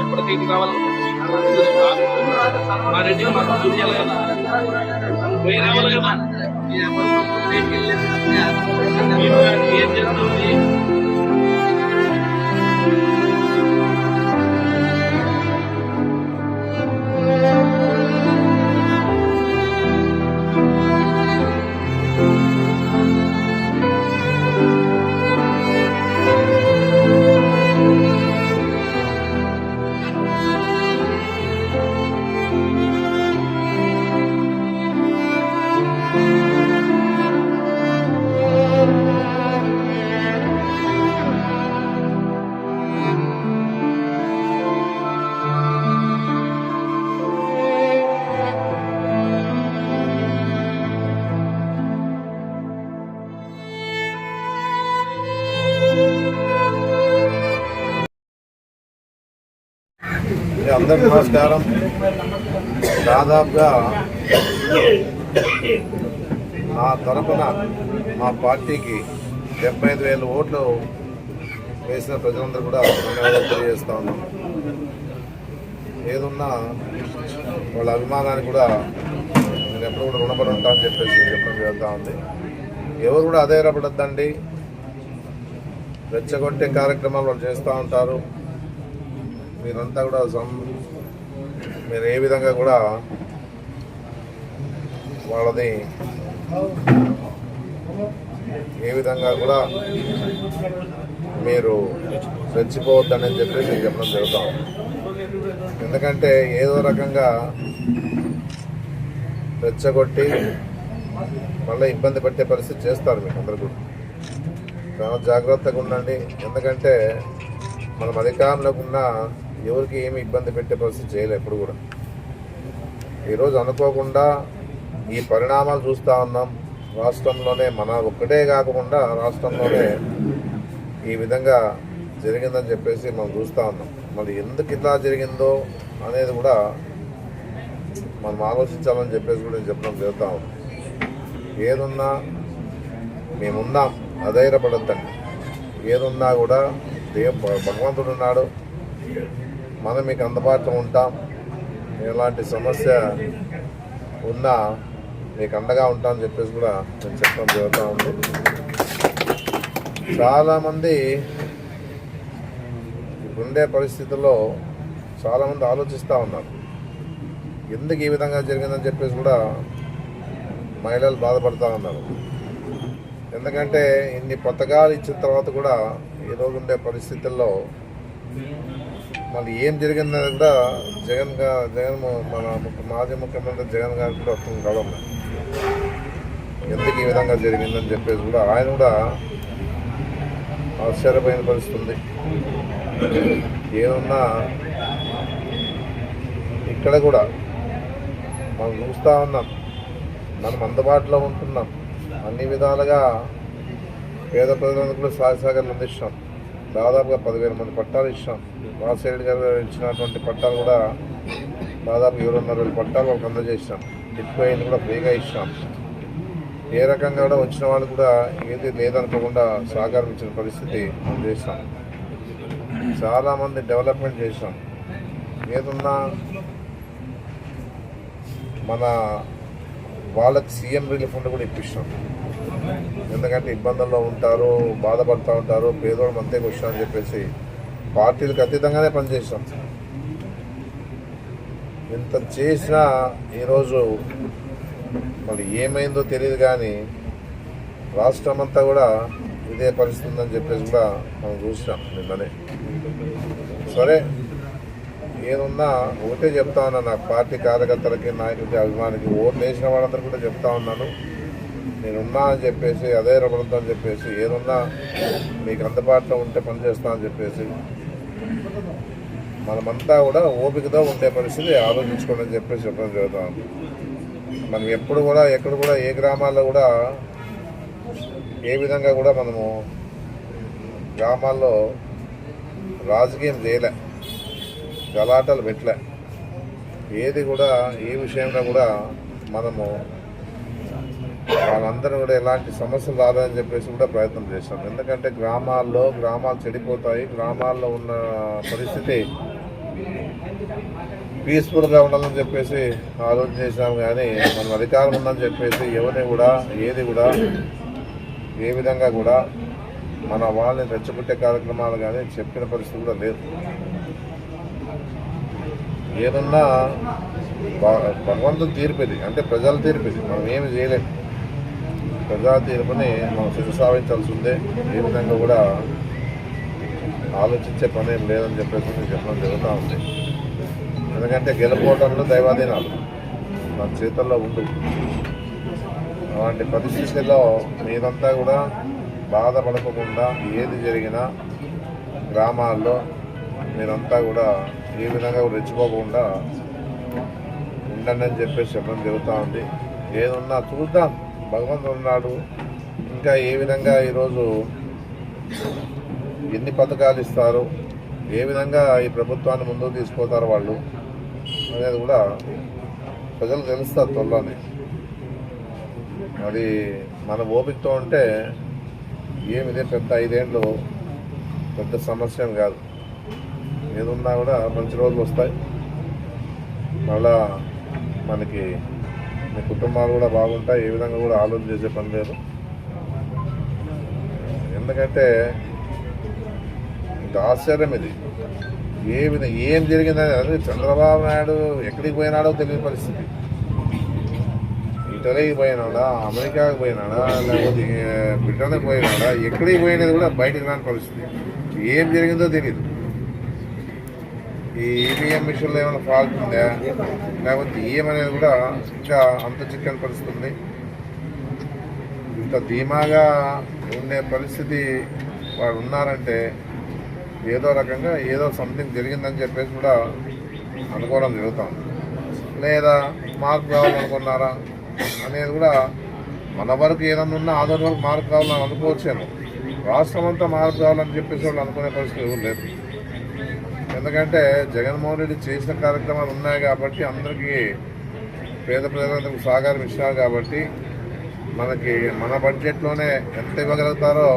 ఎప్పటికీ కావాలి మా రెడ్డి మాకు చూపించాలి కదా పోయి రావాలి కదా ఏం చేస్తుంది? అందరికి నమస్కారం. దాదాపుగా నా తరపున మా పార్టీకి డెబ్బై ఐదు వేల ఓట్లు వేసిన ప్రజలందరూ కూడా ధన్యవాదాలు తెలియజేస్తా ఉన్నాం. ఏదున్నా వాళ్ళ అభిమానానికి కూడా నేను ఎప్పుడు కూడా రుణపడి ఉంటా అని చెప్పేసి చెప్పడం జరుగుతూ ఉంది. ఎవరు కూడా అదే రపడద్దండి రెచ్చగొట్టే కార్యక్రమాలు వాళ్ళు చేస్తూ ఉంటారు. మీరంతా కూడా సం- మీరు ఏ విధంగా కూడా వాళ్ళది ఏ విధంగా కూడా మీరు రెచ్చిపోవద్దని చెప్పి నేను చెప్పడం జరుగుతాం. ఎందుకంటే ఏదో రకంగా రెచ్చగొట్టి మళ్ళీ ఇబ్బంది పెట్టే పరిస్థితి చేస్తారు మీకు అందరు కూడా. చాలా జాగ్రత్తగా ఉండండి. ఎందుకంటే మనం అధికారంలోకి ఉన్న ఎవరికి ఏమి ఇబ్బంది పెట్టే పరిస్థితి చేయలేదు ఎప్పుడు కూడా. ఈరోజు అనుకోకుండా ఈ పరిణామాలు చూస్తూ ఉన్నాం. రాష్ట్రంలోనే మన ఒక్కటే కాకుండా రాష్ట్రంలోనే ఈ విధంగా జరిగిందని చెప్పేసి మనం చూస్తూ ఉన్నాం. మరి ఎందుకు ఇట్లా జరిగిందో అనేది కూడా మనం ఆలోచించాలని చెప్పేసి కూడా నేను చెప్పడం జరుగుతూ ఉంది. ఏదున్నా మేమున్నాం అధైర్యపడద్దండి. ఏదున్నా కూడా దేవ భగవంతుడు ఉన్నాడు. మనం మీకు అందుబాటులో ఉంటాం. ఎలాంటి సమస్య ఉన్నా మీకు అండగా ఉంటామని చెప్పేసి కూడా నేను చెప్పడం జరుగుతూ ఉంది. చాలామంది ఉండే పరిస్థితుల్లో చాలామంది ఆలోచిస్తూ ఉన్నారు. ఎందుకు ఈ విధంగా జరిగిందని చెప్పేసి కూడా మహిళలు బాధపడుతూ ఉన్నారు. ఎందుకంటే ఇన్ని పథకాలు ఇచ్చిన తర్వాత కూడా ఈరోజు ఉండే పరిస్థితుల్లో మళ్ళీ ఏం జరిగిందని కూడా జగన్గా జగన్ మన ముఖ్య- మాజీ ముఖ్యమంత్రి జగన్ గారు కూడా అర్థం కావడం ఎందుకు ఈ విధంగా జరిగిందని చెప్పేసి కూడా ఆయన కూడా ఆశ్చర్యపోయిన పరిస్థితి ఉంది ఏమన్నా ఇక్కడ కూడా మనం చూస్తూ ఉన్నాం. మనం అందుబాటులో ఉంటున్నాం. అన్ని విధాలుగా పేద ప్రజలకు కూడా సహసాగర్లు అందిస్తున్నాం. దాదాపుగా పదివేల మంది పట్టాలు ఇస్తాం రాజశేఖర్ గారు ఇచ్చినటువంటి పట్టాలు కూడా దాదాపు ఏడున్నర వేల పట్టాలు వాళ్ళకి అందజేస్తాం బిట్కాయిన్ కూడా ఫ్రీగా ఇస్తాం ఏ రకంగా కూడా వచ్చిన వాళ్ళు కూడా ఏది లేదనుకోకుండా సహకారం ఇచ్చిన పరిస్థితి మనం చాలామంది డెవలప్మెంట్ చేసాం ఏదన్నా మన వాళ్ళకి సీఎం రిలీఫ్ ఫండ్ కూడా ఇప్పిస్తాం ఎందుకంటే ఇబ్బందుల్లో ఉంటారు బాధపడుతూ ఉంటారు పేదోడు మంతే క్వశ్చన్ అని చెప్పేసి పార్టీలకు అతీతంగానే పనిచేసాం ఇంత చేసినా ఈరోజు మరి ఏమైందో తెలియదు కానీ రాష్ట్రం అంతా కూడా ఇదే పరిస్థితి ఉందని చెప్పేసి కూడా మనం చూసినాం నిన్ననే. సరే ఏదున్నా ఒకటే చెప్తా ఉన్నా నా పార్టీ కార్యకర్తలకి నాయకులకి అభిమానికి ఓట్లు వేసిన వాళ్ళందరూ కూడా చెప్తా ఉన్నాను. నేనున్నా అని చెప్పేసి అదే రమణతో అని చెప్పేసి ఏదున్నా మీకు అందుబాటులో ఉంటే పని చేస్తా అని చెప్పేసి మనమంతా కూడా ఓపికతో ఉండే పరిస్థితి ఆలోచించుకోండి అని చెప్పేసి చెప్పడం జరుగుతాం మనం ఎప్పుడు కూడా ఎక్కడ కూడా ఏ గ్రామాల్లో కూడా ఏ విధంగా కూడా మనము గ్రామాల్లో రాజకీయం చేయలే గలాటలు పెట్టలే. ఏది కూడా ఏ విషయంలో కూడా మనము వాళ్ళందరూ కూడా ఎలాంటి సమస్యలు రాదని చెప్పేసి కూడా ప్రయత్నం చేశాం ఎందుకంటే గ్రామాల్లో గ్రామాలు చెడిపోతాయి గ్రామాల్లో ఉన్న పరిస్థితి పీస్ఫుల్గా ఉండాలని చెప్పేసి ఆలోచన చేశాం కానీ మనం అధికారం ఉందని చెప్పేసి ఎవరిని కూడా ఏది కూడా ఏ విధంగా కూడా మన వాళ్ళని రెచ్చగొట్టే కార్యక్రమాలు కానీ చెప్పిన పరిస్థితి కూడా లేదు. ఏదన్నా భగవంతుడు భగవంతుని తీర్పిది అంటే ప్రజల తీర్పిది మనం ఏమి చేయలేం. ప్రజా తీర్పుని మనం శిరసావించాల్సి ఉంది ఏ విధంగా కూడా ఆలోచించే పని ఏం లేదని చెప్పేసి నేను చెప్పడం జరుగుతూ ఉంది. ఎందుకంటే గెలుపోవటంలో దైవాధీనాలు. మన చేతుల్లో ఉండు. అలాంటి పరిస్థితుల్లో మీరంతా కూడా బాధపడకుండా ఏది జరిగినా గ్రామాల్లో మీరంతా కూడా ఏ విధంగా కూడా రెచ్చిపోకుండా ఉండండి అని చెప్పేసి చెప్పడం జరుగుతూ ఉంది. ఏదున్నా చూద్దాం. భగవంతుడు ఉన్నాడు. ఇంకా ఏ విధంగా ఈరోజు ఎన్ని పథకాలు ఇస్తారు? ఏ విధంగా ఈ ప్రభుత్వాన్ని ముందుకు తీసుకుపోతారు వాళ్ళు? అనేది కూడా ప్రజలు తెలుస్తారు త్వరలోనే. అది మన ఓపికతో ఉంటే ఏమిదే పెద్ద ఐదేళ్ళు పెద్ద సమస్య కాదు. ఏదున్నా కూడా మంచి రోజులు వస్తాయి. మళ్ళా మనకి మీ కుటుంబాలు కూడా బాగుంటాయి ఏ విధంగా కూడా ఆలోచన చేసే పని లేదు. ఎందుకంటే ఇంత ఆశ్చర్యం ఇది. ఏ విధంగా ఏం జరిగిందని అదే చంద్రబాబు నాయుడు ఎక్కడికి పోయినాడో తెలియని పరిస్థితి. ఇటలీకి పోయినాడా అమెరికాకి పోయినాడా లేకపోతే బ్రిటన్కి పోయినాడా ఎక్కడికి పోయినది కూడా బయటకు రాని పరిస్థితి. ఏం జరిగిందో తెలియదు. ఈ ఈవీఎం మిషన్లో ఏమైనా ఫాల్ట్ ఉందా? లేకపోతే ఈఎం అనేది కూడా ఇంకా అంత చిక్కని పరిస్థితి ఉంది ఇంత ధీమాగా ఉండే పరిస్థితి వారు ఉన్నారంటే ఏదో రకంగా ఏదో సంథింగ్ జరిగిందని చెప్పేసి కూడా అనుకోవడం జరుగుతాం లేదా మార్పు కావాలనుకున్నారా అనేది కూడా మన వరకు ఏదన్నా ఉన్నా ఆధార్ వరకు మార్పు కావాలని అనుకోవచ్చాను రాష్ట్రం అంతా మార్పు కావాలని చెప్పేసి వాళ్ళు అనుకునే పరిస్థితి లేదు ఎందుకంటే జగన్మోహన్ రెడ్డి చేసిన కార్యక్రమాలు ఉన్నాయి కాబట్టి అందరికీ పేద ప్రజలకు సహకారం ఇచ్చినారు కాబట్టి మనకి మన బడ్జెట్లోనే ఎంత ఇవ్వగలుగుతారో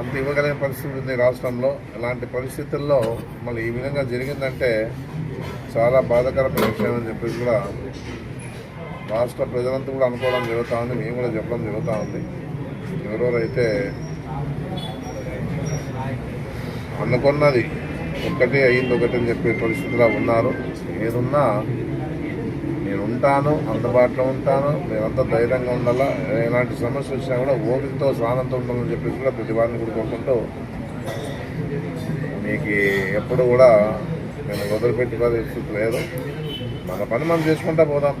అంత ఇవ్వగలిగిన పరిస్థితి ఉంది రాష్ట్రంలో. ఇలాంటి పరిస్థితుల్లో మళ్ళీ ఈ విధంగా జరిగిందంటే చాలా బాధాకరమైన విషయం అని చెప్పేసి కూడా రాష్ట్ర ప్రజలంతా కూడా అనుకోవడం జరుగుతూ ఉంది. మేము కూడా చెప్పడం జరుగుతూ ఉంది. ఎవరెవరైతే అనుకున్నది ఒక్కటే అయింది ఒకటి అని చెప్పే పరిస్థితిలో ఉన్నారు. ఏదున్నా నేను ఉంటాను అందుబాటులో ఉంటాను మీరంతా ధైర్యంగా ఉండాలా? ఎలాంటి సమస్య వచ్చినా కూడా ఓపికతో స్వానంతో ఉండాలని చెప్పేసి కూడా ప్రతి వారిని కూడా కోరుకుంటూ మీకు ఎప్పుడు కూడా నేను వదిలిపెట్టే పరిస్థితి లేదు. మన పని మనం చేసుకుంటా పోదాం.